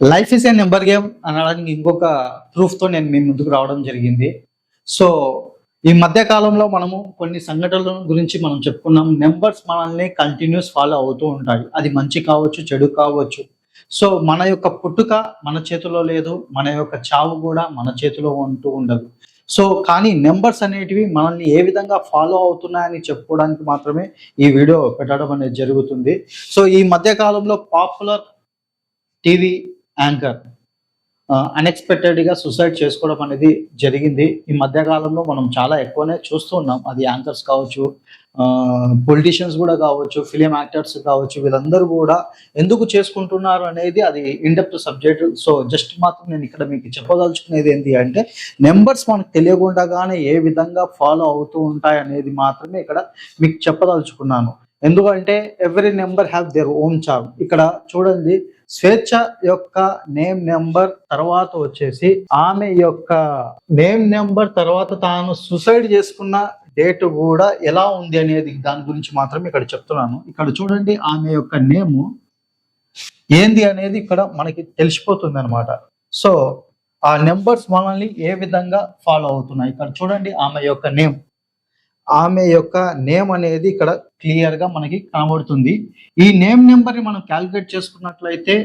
Life is a number game అనడానికి ఇంకొక ప్రూఫ్తో నేను మీ ముందుకు రావడం జరిగింది. సో ఈ మధ్య కాలంలో మనము కొన్ని సంఘటనల గురించి మనం చెప్పుకున్నాం. నెంబర్స్ మనల్ని కంటిన్యూస్ ఫాలో అవుతూ ఉంటాయి. అది మంచి కావచ్చు చెడు కావచ్చు. సో మన యొక్క పుట్టుక మన చేతిలో లేదు. మన యొక్క చావు కూడా మన చేతిలో ఉంటూ ఉండదు. సో కానీ నెంబర్స్ అనేటివి మనల్ని ఏ విధంగా ఫాలో అవుతున్నాయని చెప్పుకోవడానికి మాత్రమే ఈ వీడియో పెట్టడం అనేది జరుగుతుంది. సో ఈ మధ్య కాలంలో పాపులర్ టీవీ యాంకర్. అన్ఎక్స్పెక్టెడ్గా సూసైడ్ చేసుకోవడం అనేది జరిగింది. ఈ మధ్యకాలంలో మనం చాలా ఎక్కువనే చూస్తూ ఉన్నాం. అది యాంకర్స్ కావచ్చు పొలిటీషియన్స్ కూడా కావచ్చు ఫిలిం యాక్టర్స్ కావచ్చు వీళ్ళందరూ కూడా ఎందుకు చేసుకుంటున్నారు అనేది అది ఇండెప్త్ సబ్జెక్ట్ సో జస్ట్ మాత్రం నేను ఇక్కడ మీకు చెప్పదలుచుకునేది ఏంటి అంటే నెంబర్స్ మనకు తెలియకుండానే ఏ విధంగా ఫాలో అవుతూ ఉంటాయి అనేది మాత్రమే ఇక్కడ మీకు చెప్పదలుచుకున్నాను. ఎందుకంటే every number have their own charm ఇక్కడ చూడండి స్వేచ్ఛ యొక్క నేమ్ నెంబర్ తర్వాత వచ్చేసి ఆమె యొక్క నేమ్ నెంబర్ తర్వాత తాను సుసైడ్ చేసుకున్న డేట్ కూడా ఎలా ఉంది అనేది దాని గురించి మాత్రం ఇక్కడ చెప్తున్నాను. ఇక్కడ చూడండి ఆమె యొక్క నేము ఏంది అనేది ఇక్కడ మనకి తెలిసిపోతుంది అనమాట సో ఆ నెంబర్స్ మనల్ని ఏ విధంగా ఫాలో అవుతున్నాయి? ఇక్కడ చూడండి ఆమె యొక్క నేమ్. ఆమె యొక్క నేమ్ అనేది ఇక్కడ క్లియర్గా మనకి కనబడుతుంది. ఈ నేమ్ నెంబర్ని మనం క్యాలిక్యులేట్ చేసుకున్నట్లయితే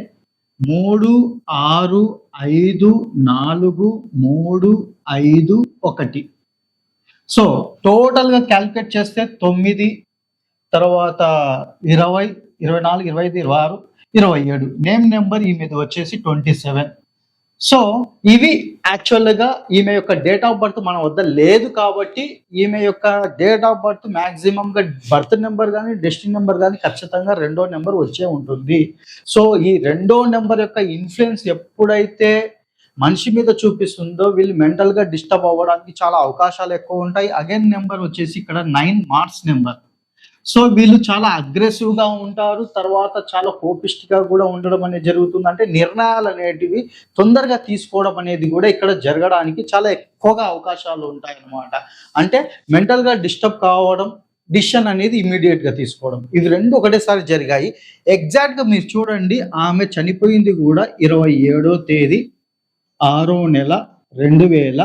మూడు ఆరు ఐదు నాలుగు మూడు ఐదు ఒకటి. సో టోటల్గా క్యాలిక్యులేట్ చేస్తే తొమ్మిది తర్వాత ఇరవై ఇరవై నాలుగు ఇరవై ఐదు ఇరవై ఆరు ఇరవై ఏడు. నేమ్ నెంబర్ ఈ మీద వచ్చేసి ట్వంటీ సెవెన్. సో ఇవి యాక్చువల్గా ఈమె యొక్క డేట్ ఆఫ్ బర్త్ మన వద్ద లేదు కాబట్టి ఈమె యొక్క డేట్ ఆఫ్ బర్త్ మాక్సిమం గా బర్త్ నెంబర్ కానీ డెస్టిన్ నెంబర్ కానీ ఖచ్చితంగా రెండో నెంబర్ వచ్చే ఉంటుంది. సో ఈ రెండో నెంబర్ యొక్క ఇన్ఫ్లుయెన్స్ ఎప్పుడైతే మనిషి మీద చూపిస్తుందో వీళ్ళు మెంటల్గా డిస్టర్బ్ అవ్వడానికి చాలా అవకాశాలు ఎక్కువ ఉంటాయి. అగైన్ నెంబర్ వచ్చేసి ఇక్కడ నైన్ మార్క్స్ నెంబర్. సో వీళ్ళు చాలా అగ్రెసివ్గా ఉంటారు. తర్వాత చాలా కోపిస్ట్గా కూడా ఉండడం అనేది జరుగుతుంది. అంటే నిర్ణయాలు అనేటివి తొందరగా తీసుకోవడం అనేది కూడా ఇక్కడ జరగడానికి చాలా ఎక్కువగా అవకాశాలు ఉంటాయి అన్నమాట అంటే మెంటల్గా డిస్టర్బ్ కావడం డిసిషన్ అనేది ఇమీడియట్గా తీసుకోవడం. ఇది రెండు ఒకటేసారి జరిగాయి. ఎగ్జాక్ట్గా మీరు చూడండి ఆమె చనిపోయింది కూడా ఇరవై ఏడో తేదీ ఆరో నెల రెండు వేల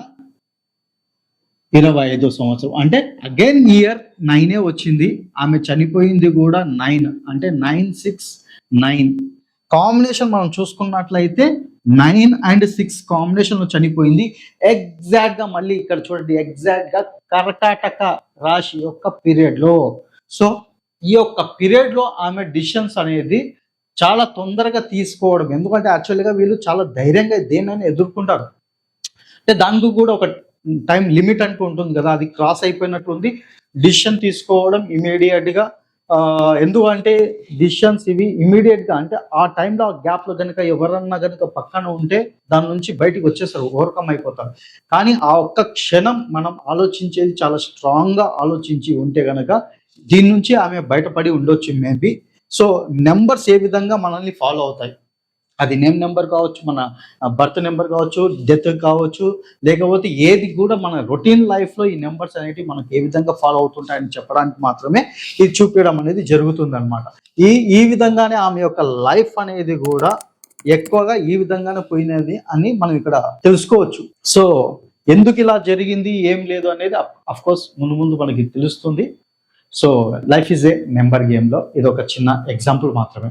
ఇరవై ఐదో సంవత్సరం. అంటే అగైన్ ఇయర్ నైనే వచ్చింది. ఆమె చనిపోయింది కూడా నైన్ అంటే నైన్ సిక్స్ నైన్ కాంబినేషన్ మనం చూసుకున్నట్లయితే నైన్ అండ్ సిక్స్ కాంబినేషన్లో చనిపోయింది. ఎగ్జాక్ట్గా మళ్ళీ ఇక్కడ చూడండి. ఎగ్జాక్ట్గా కర్కాటక రాశి యొక్క పీరియడ్లో. సో ఈ యొక్క పీరియడ్లో ఆమె డిసిషన్స్ అనేది చాలా తొందరగా తీసుకోవడం. ఎందుకంటే యాక్చువల్గా వీళ్ళు చాలా ధైర్యంగా దేనైనా ఎదుర్కొంటారు. అంటే దానికి కూడా ఒక టైం లిమిట్ అంటూ ఉంటుంది కదా అది క్రాస్ అయిపోయినట్టుంది. డిసిషన్ తీసుకోవడం ఇమీడియట్గా ఎందుకంటే డిసిషన్స్ ఇవి ఇమీడియట్గా అంటే ఆ టైంలో ఆ గ్యాప్లో కనుక ఎవరన్నా కనుక పక్కన ఉంటే దాని నుంచి బయటికి వచ్చేస్తారు ఓవర్కమ్ అయిపోతారు. కానీ ఆ ఒక్క క్షణం మనం ఆలోచించేది చాలా స్ట్రాంగ్గా ఆలోచించి ఉంటే కనుక దీని నుంచి ఆమె బయటపడి ఉండొచ్చు మేబీ సో నెంబర్స్ ఏ విధంగా మనల్ని ఫాలో అవుతాయి? అది నేమ్ నెంబర్ కావచ్చు మన బర్త్ నెంబర్ కావచ్చు డెత్ కావచ్చు లేకపోతే ఏది కూడా మన రొటీన్ లైఫ్లో ఈ నెంబర్స్ అనేవి మనకు ఏ విధంగా ఫాలో అవుతుంటాయని చెప్పడానికి మాత్రమే ఇది చూపించడం అనేది జరుగుతుంది అనమాట ఈ ఈ విధంగానే ఆమె యొక్క లైఫ్ అనేది కూడా ఎక్కువగా ఈ విధంగానే పోయినది అని మనం ఇక్కడ తెలుసుకోవచ్చు. సో ఎందుకు ఇలా జరిగింది ఏం లేదు అనేది అఫ్ కోర్స్ ముందు ముందు మనకి తెలుస్తుంది. So life is a number గేమ్లో ఇది ఒక చిన్న ఎగ్జాంపుల్ మాత్రమే.